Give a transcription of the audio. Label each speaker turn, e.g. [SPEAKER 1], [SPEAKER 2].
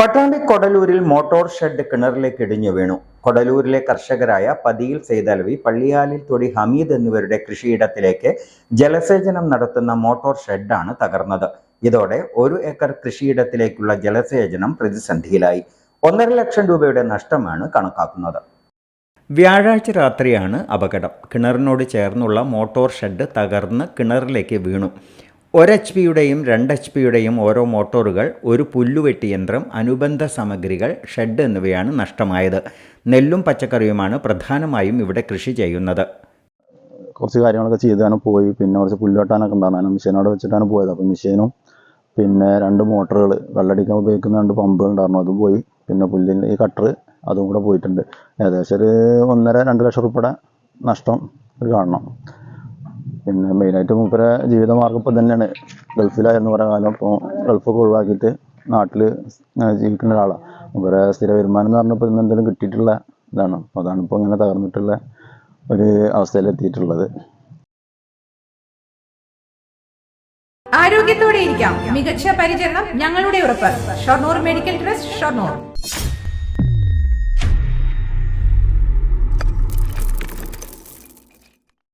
[SPEAKER 1] പട്ടാമ്പി കൊടലൂരിൽ motor shed കിണറിലേക്ക് ഇടിഞ്ഞു വീണു. കൊടലൂരിലെ കർഷകരായ പതിയിൽ സെയ്തലവി പള്ളിയാലിൽ തൊടി ഹമീദ് എന്നിവരുടെ കൃഷിയിടത്തിലേക്ക് ജലസേചനം നടത്തുന്ന മോട്ടോർ ഷെഡാണ് തകർന്നത്. ഇതോടെ ഒരു ഏക്കർ കൃഷിയിടത്തിലേക്കുള്ള ജലസേചനം പ്രതിസന്ധിയിലായി. ഒന്നര ലക്ഷം രൂപയുടെ നഷ്ടമാണ് കണക്കാക്കുന്നത്. വ്യാഴാഴ്ച രാത്രിയാണ് അപകടം. കിണറിനോട് ചേർന്നുള്ള മോട്ടോർ ഷെഡ് തകർന്ന് കിണറിലേക്ക് വീണു. ഒരു എച്ച് പിയുടെയും രണ്ട് എച്ച് പിയുടെയും ഓരോ മോട്ടോറുകൾ ഒരു പുല്ലുവെട്ടി യന്ത്രം അനുബന്ധ സാമഗ്രികൾ ഷെഡ് എന്നിവയാണ് നഷ്ടമായത്. നെല്ലും പച്ചക്കറിയുമാണ് പ്രധാനമായും ഇവിടെ കൃഷി ചെയ്യുന്നത്.
[SPEAKER 2] കുറച്ച് കാര്യങ്ങളൊക്കെ ചെയ്താണ് പോയി പിന്നെ കുറച്ച് പുല്ലുവെട്ടാനൊക്കെ ഉണ്ടായിരുന്നു. മെഷീനോട് വെച്ചിട്ടാണ് പോയത്. അപ്പോൾ മെഷീനും പിന്നെ രണ്ട് മോട്ടറുകൾ വെള്ളടിക്കാൻ ഉപയോഗിക്കുന്ന രണ്ട് പമ്പുകൾ ഉണ്ടായിരുന്നു. അതും പോയി. പിന്നെ പുല്ലിന്റെ ഈ കട്ടർ അതും കൂടെ പോയിട്ടുണ്ട്. ഏകദേശം ഒരു ഒന്നര രണ്ട് ലക്ഷം റുപ്യയുടെ നഷ്ടം കാണണം. പിന്നെ മെയിനായിട്ട് മൂപ്പരെ ജീവിതമാർഗം ഇപ്പം തന്നെയാണ്. ഗൾഫിലായിരുന്നു കുറേ കാലം. ഇപ്പോൾ ഗൾഫൊക്കെ ഒഴിവാക്കിയിട്ട് നാട്ടിൽ ജീവിക്കുന്ന ഒരാളാണ് മൂപ്പരെ സ്ഥിര വരുമാനം എന്ന് പറഞ്ഞപ്പോൾ ഇന്ന് എന്തെങ്കിലും കിട്ടിയിട്ടുള്ള ഇതാണ്. അപ്പോൾ അതാണ് ഇപ്പോൾ ഇങ്ങനെ തകർന്നിട്ടുള്ള ഒരു അവസ്ഥയിലെത്തിയിട്ടുള്ളത്.
[SPEAKER 3] ആരോഗ്യത്തോടെ ഇരിക്കാം. മികച്ച പരിചരണം ഞങ്ങളുടെ ഉറപ്പ്. Shoranur medical trust Shoranur.